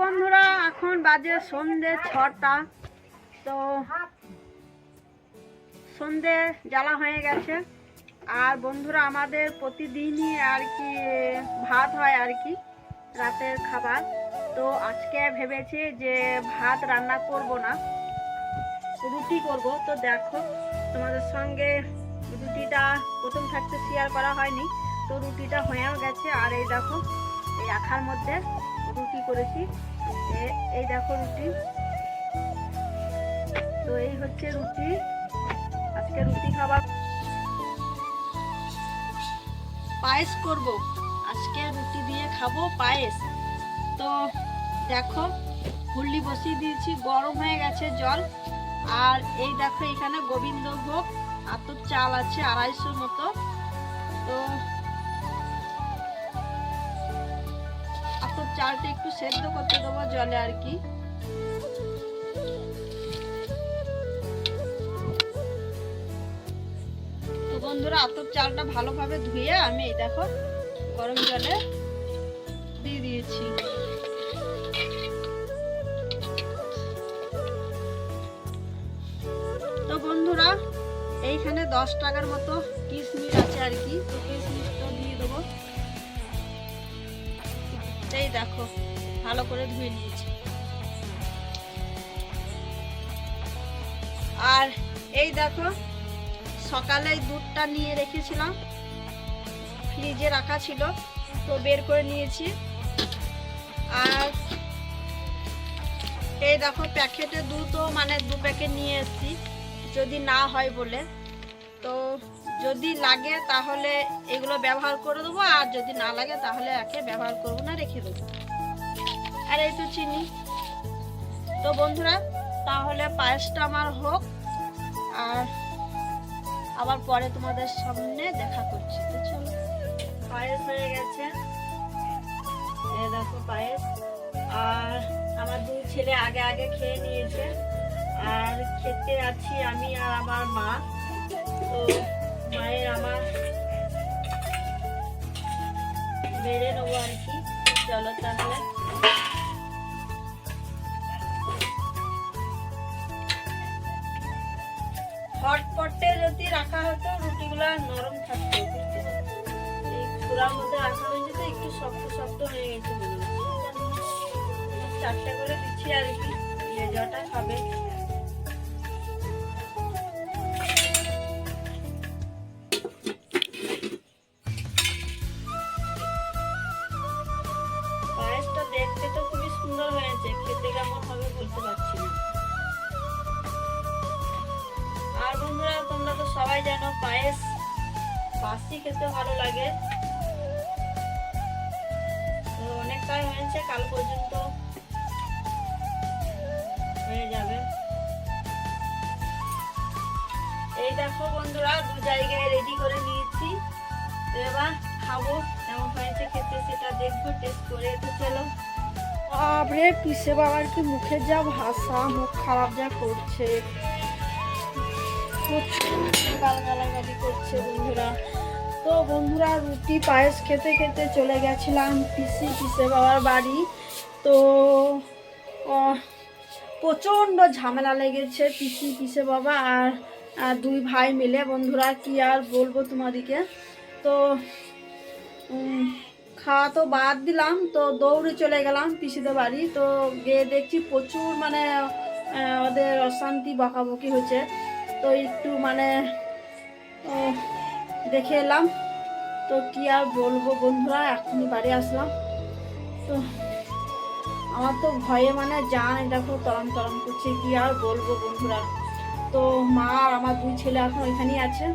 বন্ধুরা, এখন বাজে সন্ধে ছটা। তো সন্ধে জ্বালা হয়ে গেছে। আর বন্ধুরা, আমাদের প্রতিদিনই আর কি ভাত হয় আর কি, রাতের খাবার। তো আজকে ভেবেছি যে ভাত রান্না করব না, রুটি করব। তো দেখো, তোমাদের সঙ্গে রুটিটা প্রথম থাকতে শেয়ার করা হয়নি। তো রুটিটা হয়েও গেছে। আর এই দেখো আখার মধ্যে রুটি করেছি। এই দেখো রুটি। তো এই হচ্ছে রুটি। আজকে রুটি খাবার। পায়েস করব। আজকে রুটি দিয়ে খাব পায়েস। তো দেখো, হুল্লি বসিয়ে দিয়েছি, গরম হয়ে গেছে জল। আর এই দেখো এখানে গোবিন্দভোগ আতর চাল আছে আড়াইশোর মতো। তো আতর চালটা একটু সেদ্ধ করতে দেবো জলে আর কি। তো বন্ধুরা আতর চালটা ভালোভাবে ধুয়ে আমি এই দেখো গরম জলে দিয়ে দিয়েছি। তো বন্ধুরা, এইখানে দশ টাকার মতো কিশমিশ আছে আর কি। তো কিশমিশটা দিয়ে দেবো। এই দেখো, ভালো করে ধুয়ে নিয়েছি। আর এই দেখো, সকালে দুধটা নিয়ে রেখেছিলাম। ফ্রিজে রাখা ছিল, তো বের করে নিয়েছি। আর এই দেখো, প্যাকেটে দুধও মানে দু প্যাকেট নিয়ে এসেছি, যদি না হয় বলে। তো যদি লাগে তাহলে এগুলো ব্যবহার করে দেবো, আর যদি না লাগে তাহলে একে ব্যবহার করব না, রেখে দেবো। আর এই তো চিনি। তো বন্ধুরা, তাহলে পায়েসটা আমার হোক, আর আবার পরে তোমাদের সামনে দেখা করছি। তো চলো। পায়েস হয়ে গেছে। দেখো পায়েস। আর আমার দুই ছেলে আগে আগে খেয়ে নিয়েছে। আর খেতে আছি আমি আর আমার মা। তো মায়ের আমার বেড়ে নেব আর কি। চলো তাহলে। হটপটে যদি রাখা হতো, রুটিগুলো নরম থাকতো। এই মধ্যে হয়েছে তো, একটু শক্ত শক্ত হয়ে গেছে চারটে করে দিচ্ছি আর কি, যে যটা খাবে। পায়েস, বাসি খেতে ভালো লাগে। তো অনেকটাই হয়েছে, কাল পর্যন্ত হয়ে যাবে। এই দেখো বন্ধুরা, দু জায়গায় রেডি করে নিয়েছি। এবার খাব, কেমন হয়েছে খেতে সেটা দেখব টেস্ট করে তো চলো। বাপরে, পিসে বাবার কি মুখের যা ভাষা, মুখ খারাপ যা করছে। বন্ধুরা। তো বন্ধুরা, রুটি, পায়েস খেতে খেতে চলে গেছিলাম পিসি পিসে বাবার বাড়ি। তো প্রচণ্ড ঝামেলা লেগেছে পিসি পিসে বাবা আর আর দুই ভাই মিলে। বন্ধুরা, কি আর বলব তোমাদেরকে? তো খাওয়া তো বাদ দিলাম। তো দৌড়ে চলে গেলাম পিসিদের বাড়ি। তো গিয়ে দেখছি প্রচুর মানে ওদের অশান্তি বকাবকি হচ্ছে। তো একটু মানে দেখে এলাম। তো কি আর বলব বন্ধুরা, এখনই বাড়ি আসলাম। তো আমার তো ভয়ে মানে জান দেখো তরম তরম করছে, কি আর বলব বন্ধুরা। তো মা আর আমার দুই ছেলে এখন ওইখানেই আছে।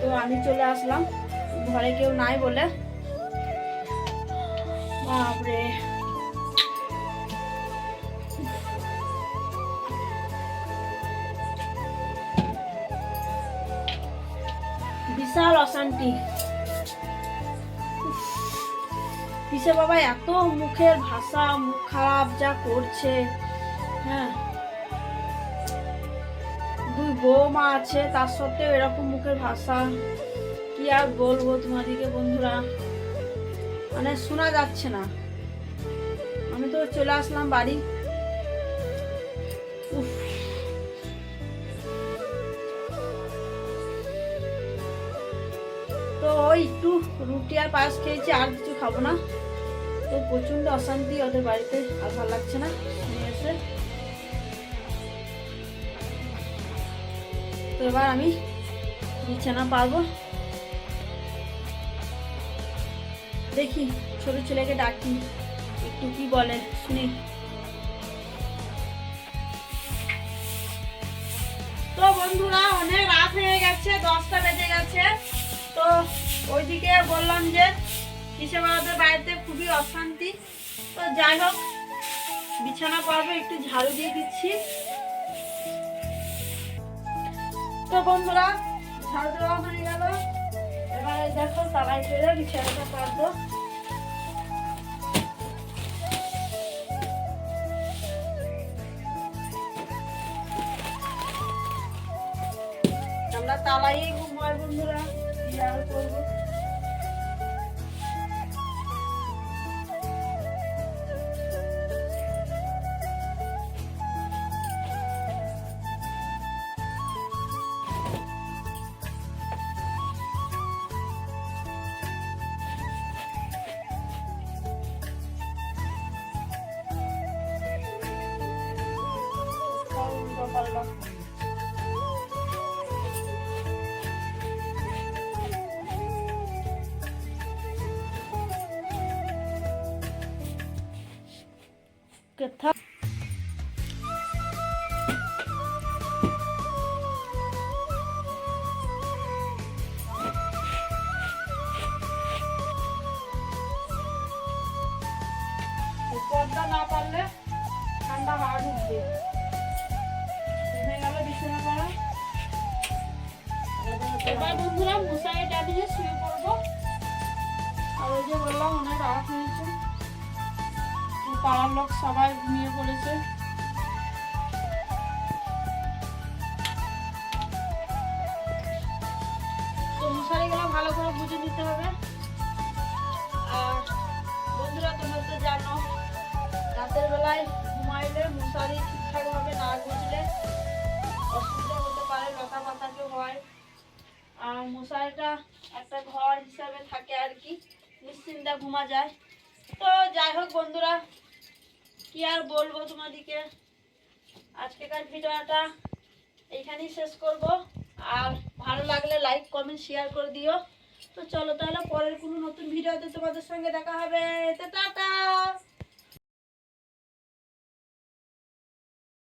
তো আমি চলে আসলাম। ঘরে কেউ নাই বলে। বাপরে। বিশাল অশান্তি। পিসে বাবা, এত মুখের ভাষা, মুখ খারাপ, যা করছে। হ্যাঁ। দুই বৌমা আছে, তার সত্ত্বেও এরকম মুখের ভাষা। কি আর বলব তোমাদেরকে বন্ধুরা? মানে শোনা যাচ্ছে না। আমি তো চলে আসলাম বাড়ি। রুটি আর পায়েস খেয়েছি, আর কিছু খাব না। তো প্রচণ্ড অশান্তি ওদের বাড়িতে, আর ভালো লাগছে না নিয়ে এসে। তো এবার আমি বিছানা পারব। দেখি, ছোট ছেলেকে ডাকি, একটু কি বলে, শুনি। তো বন্ধুরা, অনেক রাত হয়ে গেছে, দশটা বেজে গেছে। তো ওইদিকে বললাম যে কিসে বাবাদের বাড়িতে খুবই অশান্তি। তো যাই হোক, বিছানা পারবে একটু ঝাড়ু দিয়ে দিচ্ছি। তো বন্ধুরা, ঝাড়ু দেওয়া হয়ে গেল। এবারে দেখো, তালাই করে বিছানাটা পারব আমরা তালাই ঘুমাই বন্ধুরা। আর করব। পারলাম কথা পর্দা না পারলে ঠান্ডা হাওয়া ঢুকবে। এবার বন্ধুরা মশারি টানিয়ে শুয়ে পড়ব। আর ওই যে বললাম অনেক রাত পাড়ার লোক সবাই ঘুমিয়ে পড়েছে তো মশারিগুলো ভালো করে বুঝে নিতে হবে। আর বন্ধুরা, তোমরা তো জানো, রাতের বেলায় ঘুমাইলে মশারি ঠিকঠাক ভাবে না গুজলে অসুবিধা হতে পারে লতা পাতাকে হয়। আর মশারিটা একটা ঘর হিসাবে থাকে আর কি, নিশ্চিন্তা ঘুমা যায়। তো যাই হোক বন্ধুরা কি আর বলব তোমাদেরকে আজকেকার ভিডিওটা এইখানেই শেষ করব। আর ভালো লাগলে লাইক কমেন্ট শেয়ার করে দিও। তো চলো তাহলে পরের কোনো নতুন ভিডিওতে তোমাদের সঙ্গে দেখা হবে। টাটা